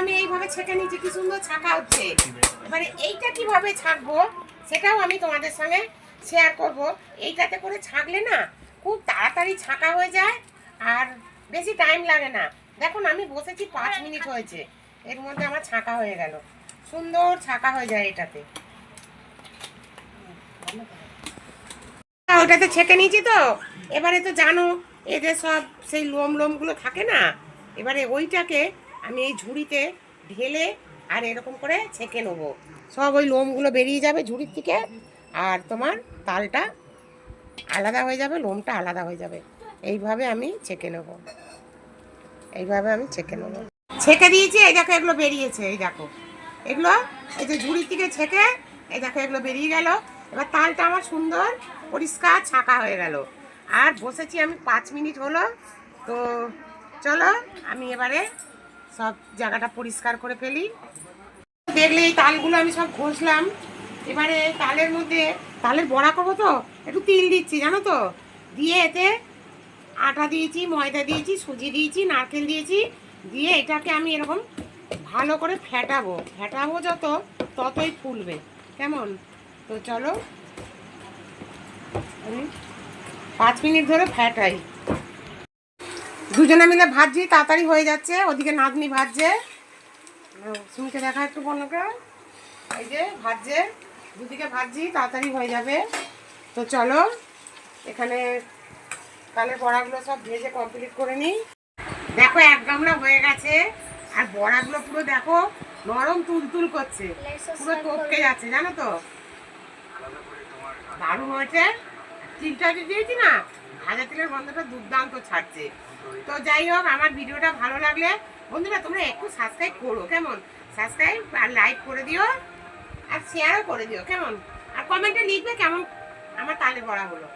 আমি এইভাবে ছেঁকে নিচ্ছি কি সুন্দর ছাঁকা হচ্ছে। এবারে এইটা কীভাবে ছাঁকবো, সেটাও আমি তোমাদের সঙ্গে শেয়ার করব। এইটাতে করে ছাঁকলে না খুব তাড়াতাড়ি ছাঁকা হয়ে যায় আর বেশি টাইম লাগে না। দেখুন আমি বসেছি পাঁচ মিনিট হয়েছে, এর মধ্যে আমার ছাঁকা হয়ে গেল। সুন্দর ছাঁকা হয়ে যায় এটাতে। ওটাতে ছেঁকে নিয়েছি তো? এবারে তো জানো, এদের সব সেই লোম লোমগুলো থাকে না? এবারে ওইটাকে আমি এই ঝুড়িতে ঢেলে আর এরকম করে ছেঁকে নেব। সব ওই লোমগুলো বেরিয়ে যাবে ঝুড়ির থেকে আর তোমার তালটা আলাদা হয়ে যাবে, লোমটা আলাদা হয়ে যাবে। এইভাবে আমি ছেঁকে নেব। এইভাবে আমি ছেঁকে নেব। ছেঁকে দিয়েছি, এই দেখো এগুলো বেরিয়েছে, এই দেখো। এগুলো এই যে ঝুড়ির থেকে ছেঁকে, এই দেখো এগুলো বেরিয়ে গেল। এবার তালটা আমার সুন্দর পরিষ্কার ছাঁকা হয়ে গেল। আর বসেছি আমি পাঁচ মিনিট হলো, তো চলো আমি এবারে সব জায়গাটা পরিষ্কার করে ফেলি। দেখলে এই তালগুলো আমি সব ঘষলাম। এবারে তালের মধ্যে, তালের বড়া করব তো? একটু তিল দিচ্ছি, জানো তো? দিয়ে এতে আটা দিয়েছি, ময়দা দিয়েছি, সুজি দিয়েছি, নারকেল দিয়েছি। দিয়ে এটাকে আমি এরকম ভালো করে ফেটাবো। ফেটাবো যত, ততই ফুলবে। কেমন? তো চলো পাঁচ মিনিট ধরে ফ্যাটাই দুজনে মিলে ভাজছি তাড়াতাড়ি হয়ে যাচ্ছে। ওদিকে নাতনি ভাজছে। শুনকে দেখা একটু বন্ধুকে। এই যে ভাজছে। দুদিকে ভাজছি তাড়াতাড়ি হয়ে যাবে। তো চলো এখানে কালের বড়াগুলো সব ভেজে কমপ্লিট করে নিই। দেখো এক গামলা হয়ে গেছে। আর বড়াগুলো পুরো দেখো নরম তুলতুল করছে। পুরো টপকে যাচ্ছে জানো তো? দারুণ হয়েছে। যে দিয়েছি না? ভাজা তেলের গন্ধটা দুর্দান্ত ছাড়ছে। তো যাই হোক, আমার ভিডিওটা ভালো লাগলে, বন্ধুরা তোমরা একটু সাবস্ক্রাইব করো, কেমন? সাবস্ক্রাইব আর লাইক করে দিও, আর শেয়ারও করে দিও, কেমন? আর কমেন্টে লিখবে কেমন? আমার তালে বড়া হলো।